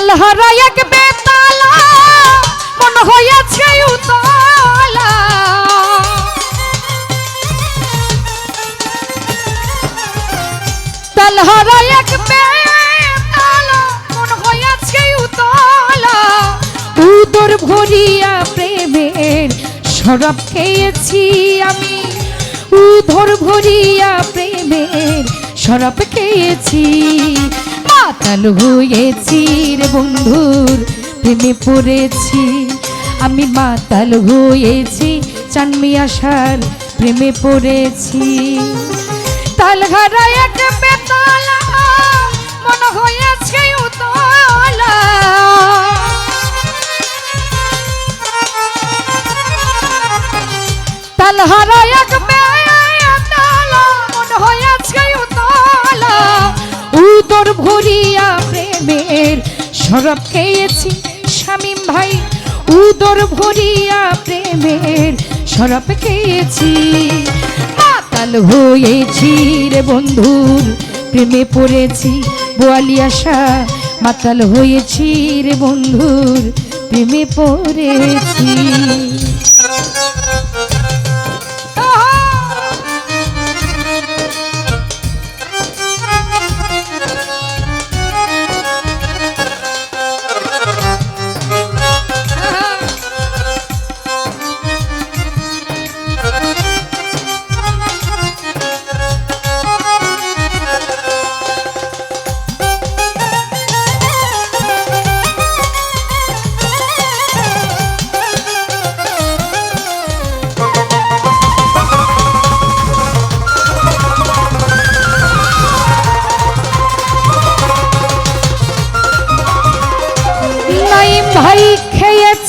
তালহারা এক বেতালা, মন হয়েছে উতলা। তালহারা এক বেতালা, মন হয়েছে উতলা। উদর ভরিয়া প্রেমের সরব খেয়েছি আমি। উদর ভরিয়া প্রেমের সরব খেয়েছি। মাতাল হয়েছি রে বন্ধুর প্রেমে পড়েছি। আমি মাতাল হয়েছি চানমি আসার প্রেমে পড়েছি। তালঘারা এক বেতাল, মন হয়েছে ভরিয়া প্রেমের সরব খেয়েছি শামিম ভাই। উদর ভরিয়া প্রেমের সরব খেয়েছি। পাতাল হয়েছি রে বন্ধুর প্রেমে পড়েছি বোয়ালি আশা। মাতাল হয়েছি রে বন্ধুর প্রেমে পড়েছি।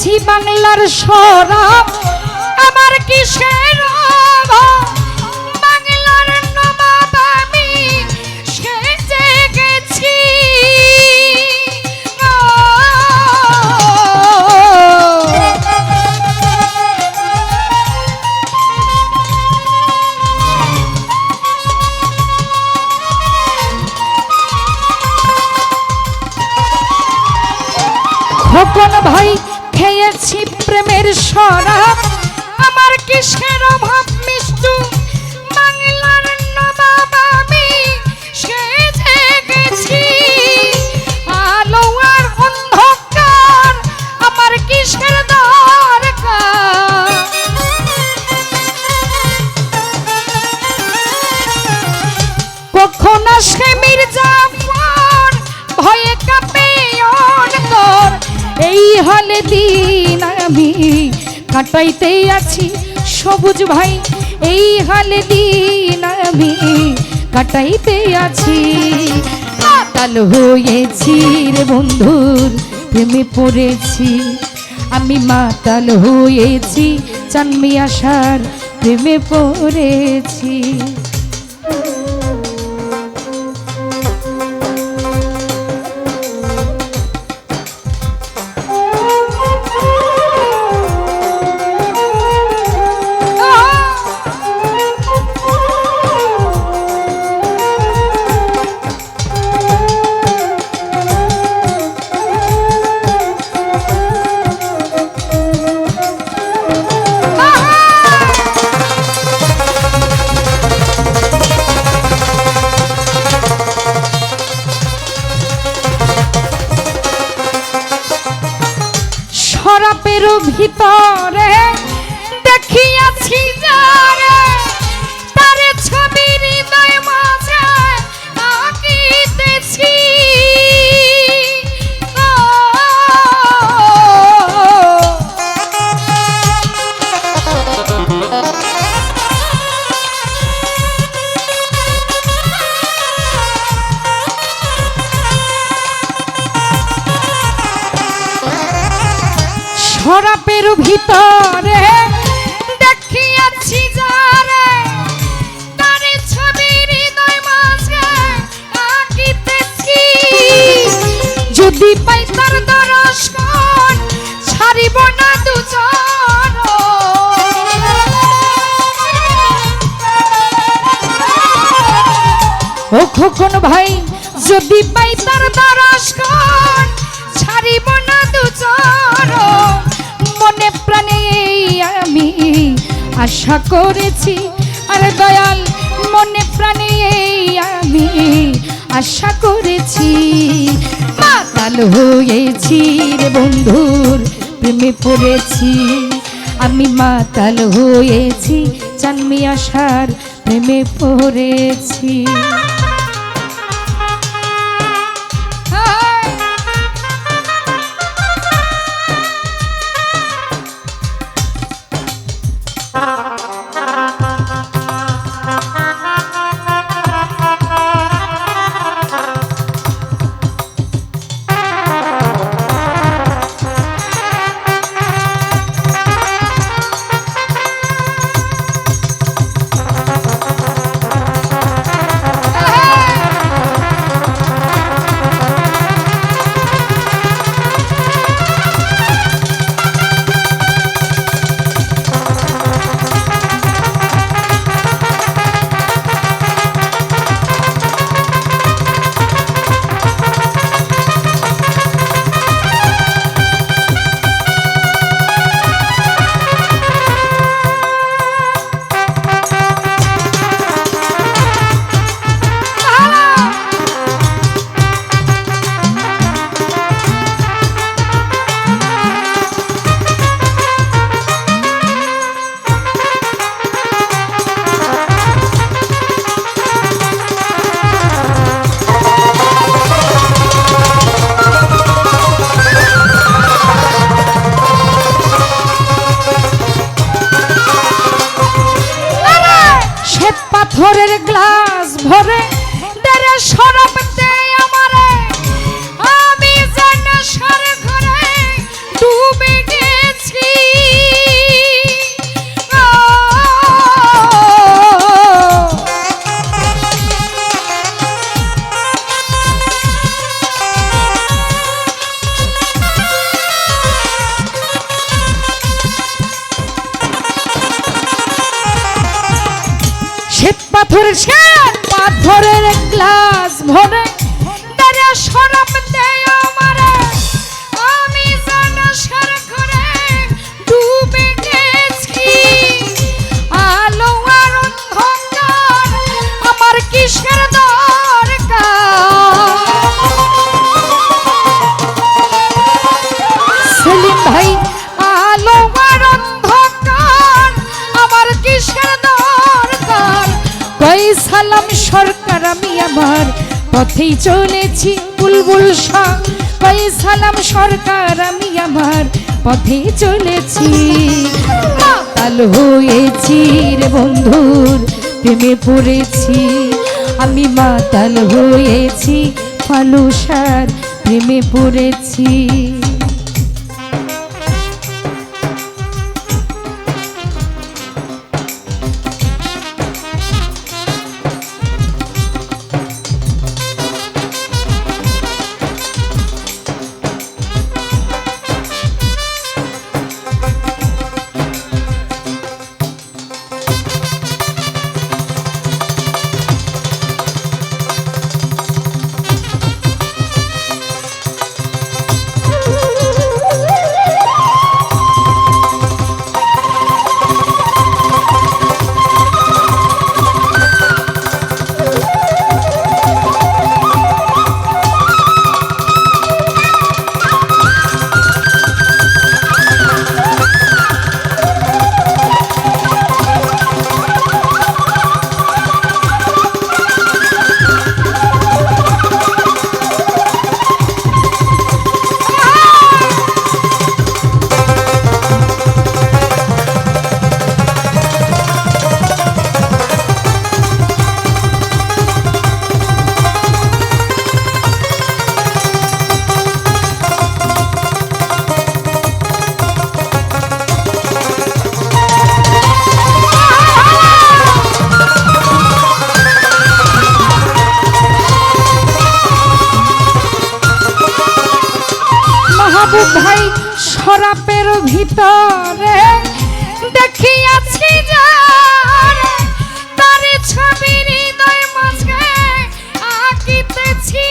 খেয়েছি বাংলার সরাব। আমার কিসের আমি কাটাইতে আছি সবুজ ভাই, এই হালে দিন আমি কাটাইতে আছি। মাতাল হয়েছি রে বন্ধুর প্রেমে পড়েছি, আমি মাতাল হয়েছি চানমি আসার প্রেমে পড়েছি। মনে আমি আশা করেছি, আর দয়াল, মনে প্রাণে আমি আশা করেছি। মাতাল হয়েছি রে বন্ধুর প্রেমে পড়েছি, আমি মাতাল হয়েছি জন্মি আশার প্রেমে পড়েছি। পাথরের গ্লাস ভরে দেরে পাথরের শ্বেত পাথরের গ্লাস ভরে দাঁড়া শরাব আমার পথেই চলেছি বুলবুল শাহ। কই সালাম সরকার, আমি আমার পথে চলেছি। মাতাল হয়েছি রে বন্ধুর প্রেমে পড়েছি। আমি মাতাল হয়েছি ফালুসার প্রেমে পড়েছি। মাহবুব ভাই সরাপের ভিতরে দেখিয়াছি তার ছবি হৃদয় মাঝে আঁকিতেছি।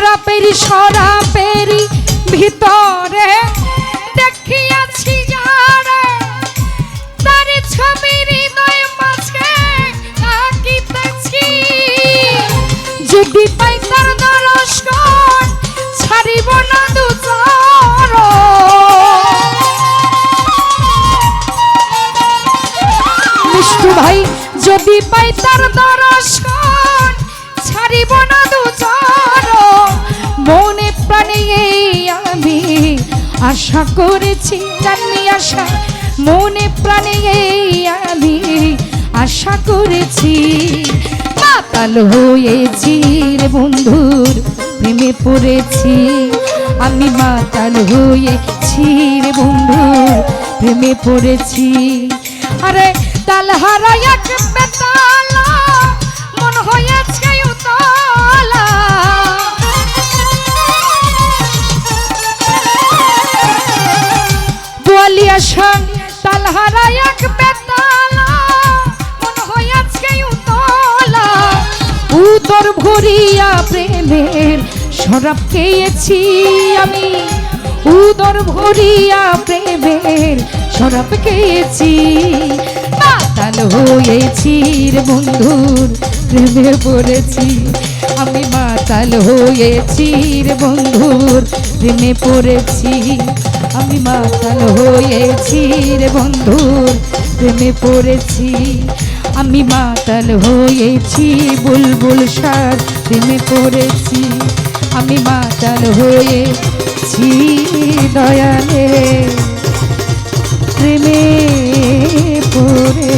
সরাপেরি সরাপেরি ভিতরে দেখিয়াছি যারে তার ছবি হৃদয় মাঝে আঁকিতেছি যদি পাই তার দরস্কর ছাড়িব না দুচর। ভাই, যদি পাই তার দরস্কর ছাড়িব না দুচর। মনে প্রাণে আমি আশা করেছি জাননি আশা। মনে প্রাণে আমি আশা করেছি। মাতাল হয়েছি রে বন্ধুর প্রেমে পড়েছি। আমি মাতাল হয়েছি রে বন্ধুর প্রেমে পড়েছি। আরে তাল হারাই এক মন হয়েছে বোয়ালিয়া সং তাল এক বেতালা। মন প্রেমের শরাব খেয়েছি আমি। উদর ভরিয়া প্রেমের শরাব খেয়েছি। লাল হয়েছি বন্ধুর প্রেমে পড়েছি। আমি মাতাল হয়েছি বন্ধুর প্রেমে পড়েছি। আমি মাতাল হয়েছি বন্ধুর প্রেমে পড়েছি। আমি মাতাল হয়েছি বুলবুল সার প্রেমে পড়েছি। আমি মাতাল হয়েছি দয়ালে প্রেমে করেছি।